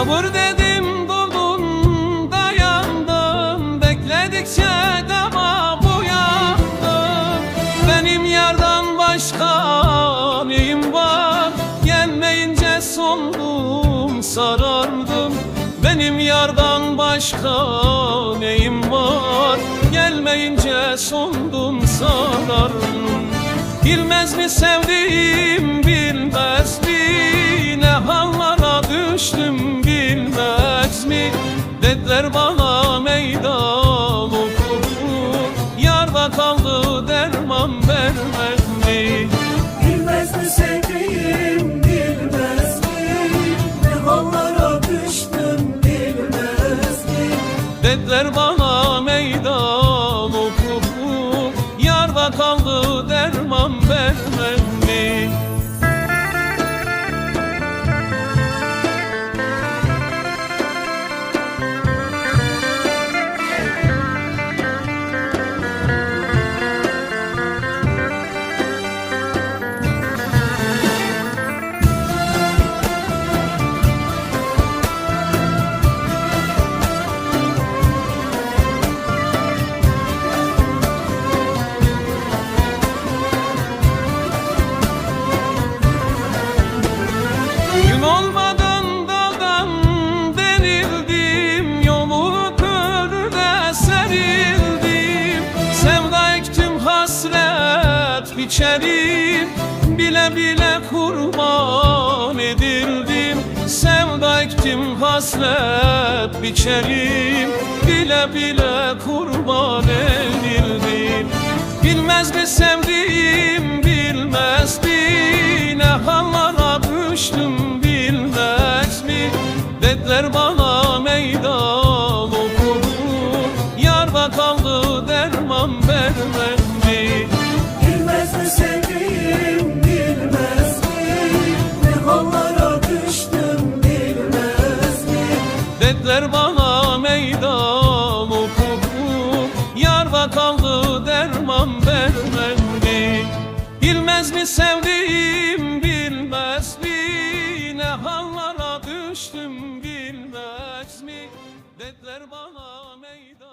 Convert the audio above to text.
Vur dedim durdun dayandım Bekledikçe tamam uyandım Benim yardan başka neyim var? Gelmeyince sondum sarardım. Benim yardan başka neyim var? Gelmeyince sondum sarardım. Bilmez mi sevdiğim bilmez mi? Ne hallara düştüm Dediler bana meydan okudu. Yarda kaldı derman vermez mi? Bilmez mi sevdiğim bilmez mi? Ne hallara düştüm bilmez mi? Dediler bana meydan hasret biçerim Bile bile kurban edildim. Sevda ektim hasret biçerim Bile bile kurban edildim. Bilmez mi sevdiğim bilmez mi? Ne hallara düştüm bilmez mi? Dediler bana meydan Kaldı derman vermez mi? Bilmez mi sevdiğim bilmez mi? Ne hallara düştüm bilmez mi? Dediler bana meydan